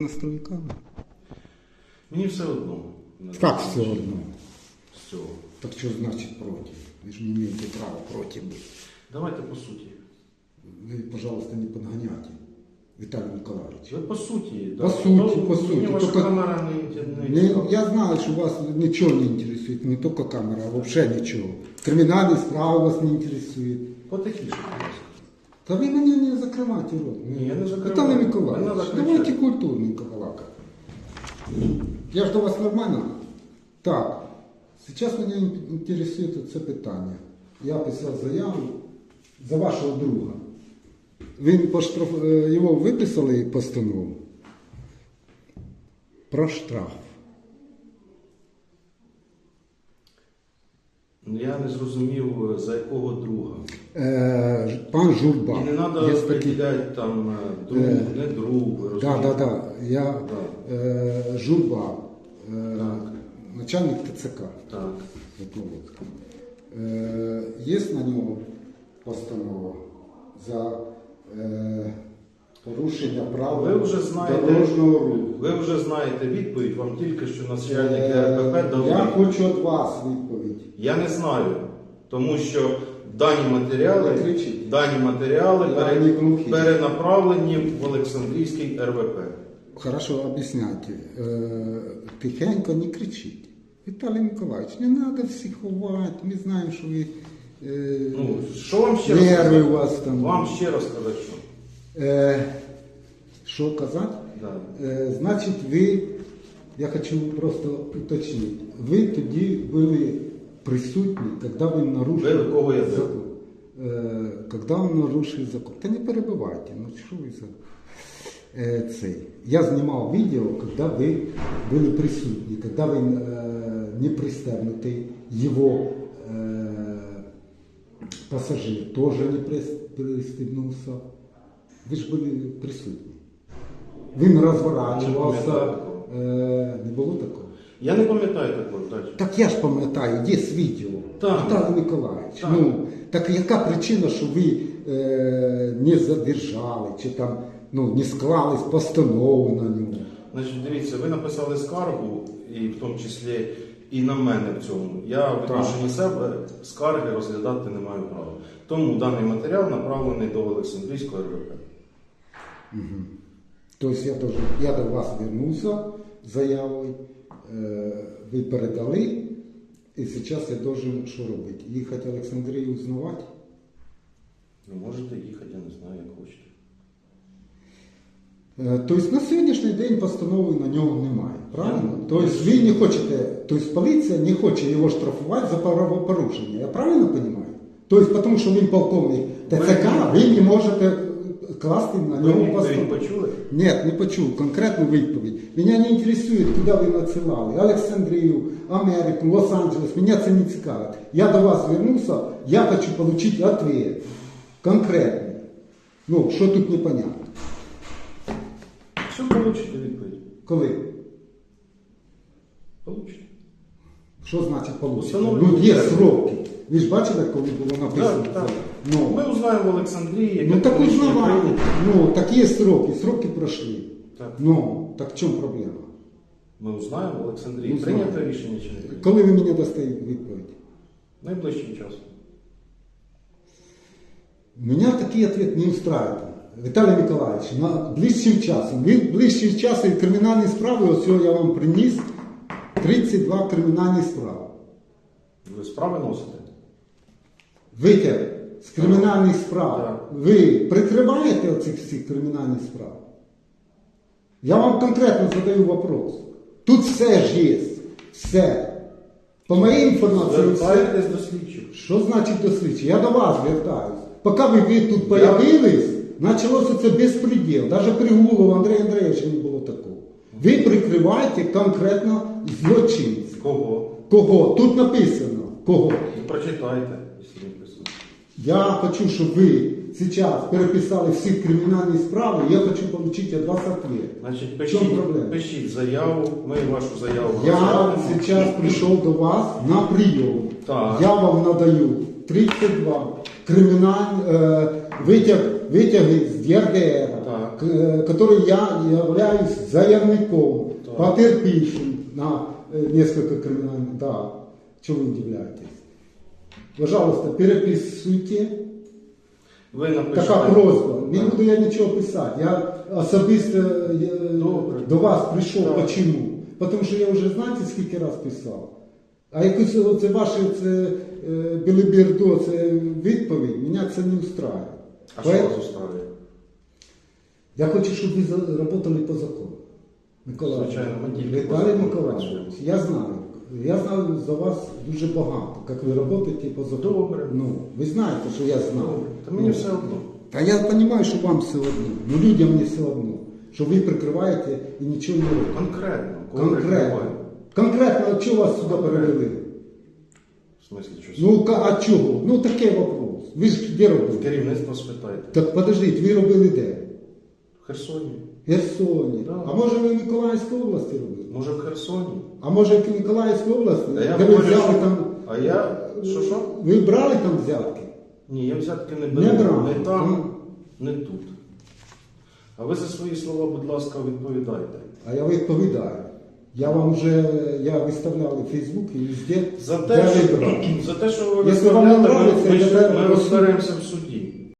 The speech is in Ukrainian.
Настроїками. Мені все одно. Как все одно? Все. Так що значить проти? Ви ж не маєте права проти бути. Давайте по суті. Ви, пожалуйста, не подганяйте. Віталій Миколаївич. Ви по суті. По суті, по суті. Мені ваша Тільки- камера не, не, Не, я знаю, що вас нічого не інтересує, не тільки камера, а взагалі нічого. Кримінальні справи вас не інтересують. Потихіше, будь ласка. Та ви мене не закривайте рот. Ні, я не закриваю. Віталій Миколаївич, давайте культурненько балакати. Я ж до вас нормально? Так. Зараз мене інтересує це питання. Я писав заяву за вашого друга. Він поштраф... його виписали постанову про штраф. Ну, Я не зрозумів, за якого друга. Е, пан Журба. І не треба приділяти там е, друг, Е, не друг. да, розумієте? да. Я Да. е, Журба, е, Так. начальник ТЦК Так. Е, є на нього постанова за е, порушення прав Ви вже знаєте, дорожнього руху. ви вже знаєте відповідь, вам тільки що начальник Е, РПП дав. я хочу від вас відповідь. Я не знаю, тому що дані матеріали, дані матеріали пере- перенаправлені в Олександрійський РВП. Хорошо, об'ясняйте. Е, тихенько не кричіть. Віталій Миколаївич, не треба всіх ховати. Ми знаємо, що ви е, Ну, що вам ще розказати? Вам ще розказати, що? Е, що казати? Да. Е, значить, ви, я хочу просто уточнити, ви тоді були присутні, коли ви нарушили Ви, кого я бив? закон. Е, коли він нарушив закон. Та не перебивайте, ну що ви за е, цей. Я знімав відео, коли ви були присутні, коли він е, не пристегнутий, його е, пассажир тоже не прис- Ви ж були присутні. Він розворачувався. Е, не було такого? Я не пам'ятаю такого. Так я ж пам'ятаю, є відео. Так. Віталій Миколаївич. Так. Ну, так яка причина, що ви е, не задержали, чи там ну, не склались постанову на нього? Значить, дивіться, ви написали скаргу, і в тому числі і на мене в цьому. Я в відношенні себе скарги розглядати не маю права. Тому даний матеріал направлений до Олександрійського РВП. Тобто я, должен, я до вас вернувся з заявою, е, ви передали, і зараз я должен що робити? Їхати Олександрію узнавати? Ви можете їхати, я не знаю, як хочете. Е, Тобто на сьогоднішній день постанови на нього немає, правильно? Я- Тобто ви не хочете, тобто поліція не хоче його штрафувати за правопорушення, я правильно розумію? Тобто, тому що він полковник ТЦК, ви не можете класти на нього відповідь почули? Ні, не почув конкретну відповідь. Мене не інтересує, куди ви надсилали. Олександрію, Америку, Лос-Анджелес. Мене це не цікавить. Я до вас звернувся, я хочу отримати відповідь. Конкретний. Ну, що тут непонятно? Все получите відповідь. Коли? Получите. Що значить получити? Ну, є сроки. Ви ж бачили, коли було написано Так, так. Ну, Ми узнаємо в Олександрії, яке ну так рішення узнавали. Ну, так є сроки, сроки пройшли. Так. Ну, так в чому проблема? Ми узнаємо в Олександрії, Узнаємо. прийнято рішення чи не прийнято. Коли ви мені дасте відповідь? Найближчим часом. Меня такий ответ не устраивает. Віталій Миколаївич, на ближчим часом. Ви ближчим часом кримінальні справи, ось цього я вам приніс 32 кримінальні справи. Ви справи носите? Витяг з кримінальних справ. Ви прикриваєте оцих всіх кримінальних справ? Я вам конкретно задаю вопрос. Тут все ж є. Все. По моїй інформації, все. До слідчих. Що значить дослідчі? Я до вас звертаюсь. Поки ви, ви тут появились, почалося це безпреділ. Навіть при Гулову Андрія Андрійовича не було такого. Ви прикриваєте конкретно злочинців. Кого? Кого? Тут написано. Кого? Ви прочитайте, якщо не присутні. Я хочу, щоб ви зараз переписали всі кримінальні справи, я хочу отримати від вас ответ. Значить, В чому пишіть, проблема? пишіть заяву, ми вашу заяву Я розглянемо. зараз прийшов до вас на прийом. Так. Я вам надаю 32 кримінальні е, витяг, витяги з ДРДР, Так. к- э, который я являюсь заявником, Так. потерпевшим на э, несколько криминальных, да, чего вы удивляетесь? Пожалуйста, переписуйте. Ви напишете. Така просьба. Не буду я нічого писати. Я особисто е, Добре. до вас прийшов. Так. Почему? Тому що я вже знаєте, скільки раз писав. А якось оце ваше це, е, білибірдо, це відповідь, мене це не устраює. А що Поет- вас устраює? Я хочу, щоб ви працювали по закону. Миколай. Звичайно, ми тільки по Віталій закону Миколаївич, працюємо. я знаю. Я знаю за вас дуже багато, як ви працюєте по закону. Добре. Ну, ви знаєте, що я знаю. Та мені Ну. все одно. Та я розумію, що вам все одно. Ну людям не все одно. Що ви прикриваєте і нічого не робите. Конкретно. Кого Конкретно. прикриваю? Конкретно, а чого вас сюди перевели? В смислі, що Ну, ка- а чого? Ну таке вопрос. Ви ж де робили? Керівництво спитайте. Так подождіть, ви робили де? В Херсоні. Херсоні. Да. А може ви в Миколаївській області робили? Може в Херсоні? А може в Миколаївській області? Та я де ви говорю, взяли що- там. А я. Що що? Ви брали там взятки? Ні, я взятки не Не беру. брав. Не там, не тут. А ви за свої слова, будь ласка, відповідайте. А я відповідаю. Я вам вже я виставляв у Фейсбук і везде. За те, ви що, за те, що ви Якщо вам не ми, нравиться, ми, я ж- ми розберемося в суді.